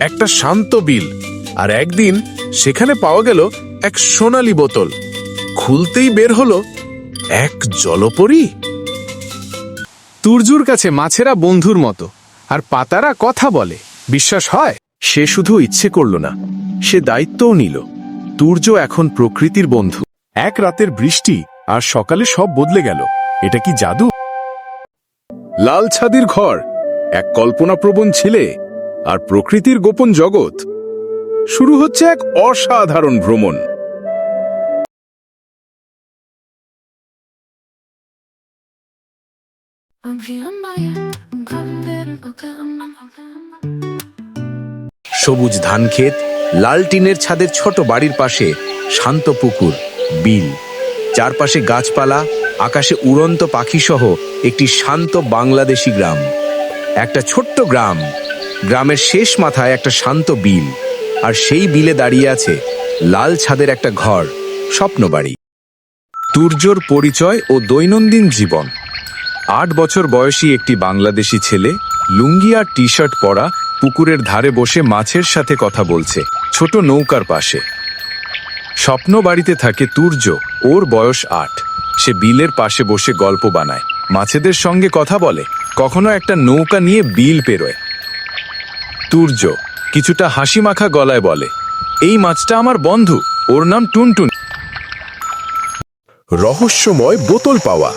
একটা শান্ত বিল। আর একদিন সেখানে পাওয়া গেল এক সোনালী বোতল। খুলতেই বের হলো এক জলপরি। তুর্জুর কাছে মাছেরা বন্ধুর মতো, আর পাতারা কথা বলে। বিশ্বাস হয়, সে শুধু ইচ্ছে করল না, সে দায়িত্বও নিল। তুর্য এখন প্রকৃতির বন্ধু। এক রাতের বৃষ্টি, আর সকালে সব বদলে গেল। এটা কি জাদু? লাল ছাদির ঘর, এক কল্পনাপ্রবণ ছেলে আর প্রকৃতির গোপন জগৎ। শুরু হচ্ছে এক অসাধারণ ভ্রমণ। সবুজ ধানক্ষেত, লাল টিনের ছাদের ছোট বাড়ির পাশে শান্ত পুকুর, বিল। চারপাশে গাছপালা, আকাশে উড়ন্ত পাখিসহ একটি শান্ত বাংলাদেশি গ্রাম। একটা ছোট্ট গ্রাম। গ্রামের শেষ মাথায় একটা শান্ত বিল, আর সেই বিলে দাঁড়িয়ে আছে লাল ছাদের একটা ঘর, স্বপ্নবাড়ি। তুর্যর পরিচয় ও দৈনন্দিন জীবন। আট বছর বয়সী একটি বাংলাদেশি ছেলে লুঙ্গি আর টি শার্ট পরা পুকুরের ধারে বসে মাছের সাথে কথা বলছে, ছোট নৌকার পাশে। স্বপ্ন বাড়িতে থাকে তুর্য, ওর বয়স আট। সে বিলের পাশে বসে গল্প বানায়, মাছেদের সঙ্গে কথা বলে, কখনো একটা নৌকা নিয়ে বিল পেরোয়। তুর্য, কিছুটা হাসি মাখা গলায় বলে, এই মাছটা আমার বন্ধু, ওর নাম টুনটুন। রহস্যময় বোতল পাওয়া।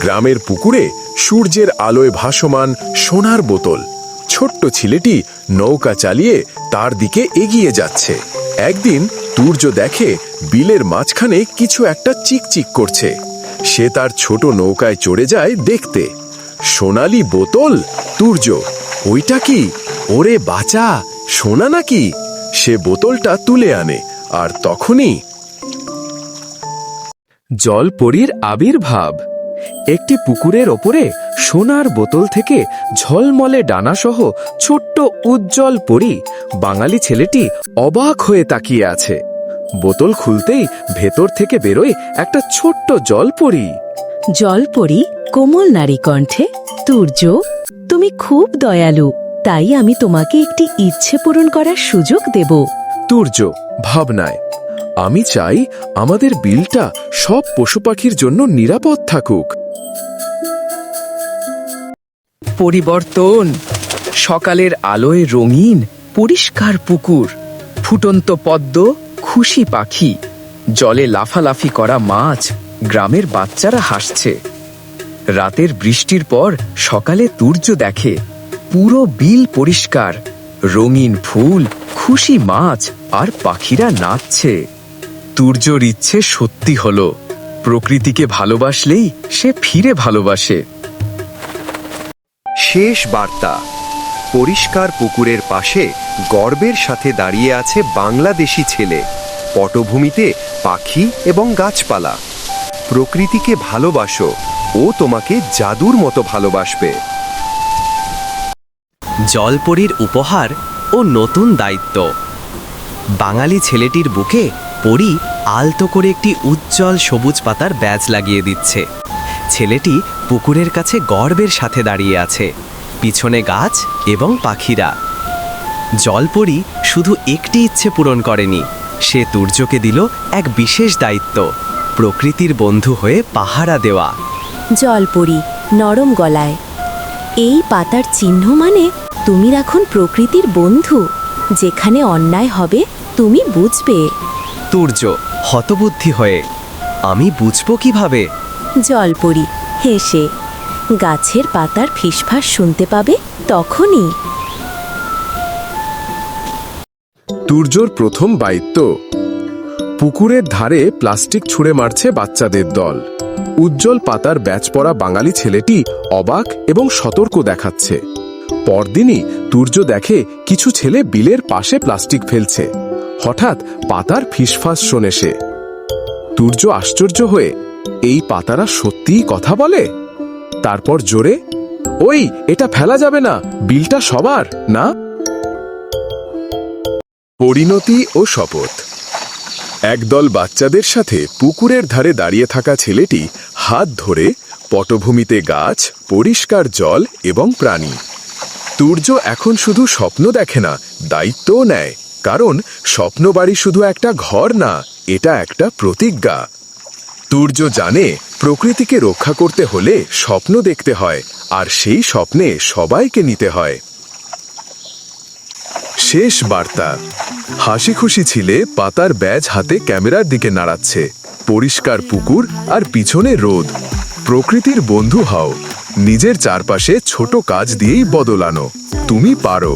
গ্রামের পুকুরে সূর্যের আলোয় ভাসমান সোনার বোতল। ছোট্ট ছেলেটি নৌকা চালিয়ে তার দিকে এগিয়ে যাচ্ছে। একদিন তুর্য দেখে বিলের মাঝখানে কিছু একটা চিকচিক করছে। সে তার ছোট নৌকায় চড়ে যায় দেখতে। সোনালি বোতল, তুর্য, ওইটা কি? ওরে বাঁচা, সোনা নাকি? সে বোতলটা তুলে আনে, আর তখনই জলপরীর আবির্ভাব। একটি পুকুরের ওপরে সোনার বোতল থেকে ঝলমলে ডানাসহ ছোট্ট উজ্জ্বল পরি বাঙালি ছেলেটি অবাক হয়ে তাকিয়ে আছে। বোতল খুলতেই ভেতর থেকে বেরোয় একটা ছোট্ট জলপরি জলপরি কোমল নারী কণ্ঠে তুর্য, তুমি খুব দয়ালু। তাই আমি তোমাকে একটি ইচ্ছে পূরণ করার সুযোগ দেব। তুর্য ভাবনায়। আমি চাই আমাদের বিলটা সব পশু পাখির জন্য নিরাপদ থাকুক। পরিবর্তন। সকালের আলোয় রঙিন পরিষ্কার পুকুর। ফুটন্ত পদ্ম খুশি পাখি। জলে লাফালাফি করা মাছ গ্রামের বাচ্চারা হাসছে। রাতের বৃষ্টির পর সকালে তুর্য দেখে পুরো বিল পরিষ্কার। রঙিন ফুল, খুশি মাছ আর পাখিরা নাচছে। তুর্যর ইচ্ছে সত্যি হল, প্রকৃতিকে ভালোবাসলেই সে ফিরে ভালোবাসে। শেষ বার্তা, পরিষ্কার পুকুরের পাশে গর্বের সাথে দাঁড়িয়ে আছে বাংলাদেশি ছেলে, পটভূমিতে পাখি এবং গাছপালা। প্রকৃতিকে ভালোবাসো, ও তোমাকে জাদুর মতো ভালোবাসবে। জলপরীর উপহার ও নতুন দায়িত্ব। বাঙালি ছেলেটির বুকে পরি আলতো করে একটি উজ্জ্বল সবুজ পাতার ব্যাজ লাগিয়ে দিচ্ছে। ছেলেটি পুকুরের কাছে গর্বের সাথে দাঁড়িয়ে আছে, পিছনে গাছ এবং পাখিরা। জলপরি শুধু একটি ইচ্ছে পূরণ করেনি, সে তুর্যকে দিল এক বিশেষ দায়িত্ব, প্রকৃতির বন্ধু হয়ে পাহারা দেওয়া। জলপরি নরম গলায়, এই পাতার চিহ্ন মানে তুমি এখন প্রকৃতির বন্ধু। যেখানে অন্যায় হবে তুমি বুঝবে। তুর্য হতবুদ্ধি হয়ে আমি বুঝব কীভাবে? জলপরি হেসে গাছের পাতার ফিসফাস শুনতে পাবে তখনই। তুর্যর প্রথম দায়িত্ব পুকুরের ধারে প্লাস্টিক ছুঁড়ে মারছে বাচ্চাদের দল। উজ্জ্বল পাতার ব্যাচ পরা বাঙালি ছেলেটি অবাক এবং সতর্ক দেখাচ্ছে। পরদিনই তুর্য দেখে কিছু ছেলে বিলের পাশে প্লাস্টিক ফেলছে। হঠাৎ পাতার ফিসফাস শোনে সে। তুর্য আশ্চর্য হয়ে, এই পাতারা সত্যিই কথা বলে? তারপর জোরে, ওই, এটা ফেলা যাবে না, বিলটা সবার, না? পরিণতি ও শপথ। একদল বাচ্চাদের সাথে পুকুরের ধারে দাঁড়িয়ে থাকা ছেলেটি হাত ধরে পটভূমিতে গাছ, পরিষ্কার জল এবং প্রাণী। তুর্য এখন শুধু স্বপ্ন দেখে না, দায়িত্বও নেয়। কারণ স্বপ্ন বাড়ি শুধু একটা ঘর না, এটা একটা প্রতিজ্ঞা। তুর্য জানে প্রকৃতিকে রক্ষা করতে হলে স্বপ্ন দেখতে হয়, আর সেই স্বপ্নে সবাইকে নিতে হয়। শেষ বার্তা। হাসি খুশি ছিলে পাতার ব্যাজ হাতে ক্যামেরার দিকে নাড়াচ্ছে। পরিষ্কার পুকুর আর পিছনে রোদ। প্রকৃতির বন্ধু হও। নিজের চারপাশে ছোট কাজ দিয়েই বদলানো তুমি পারো।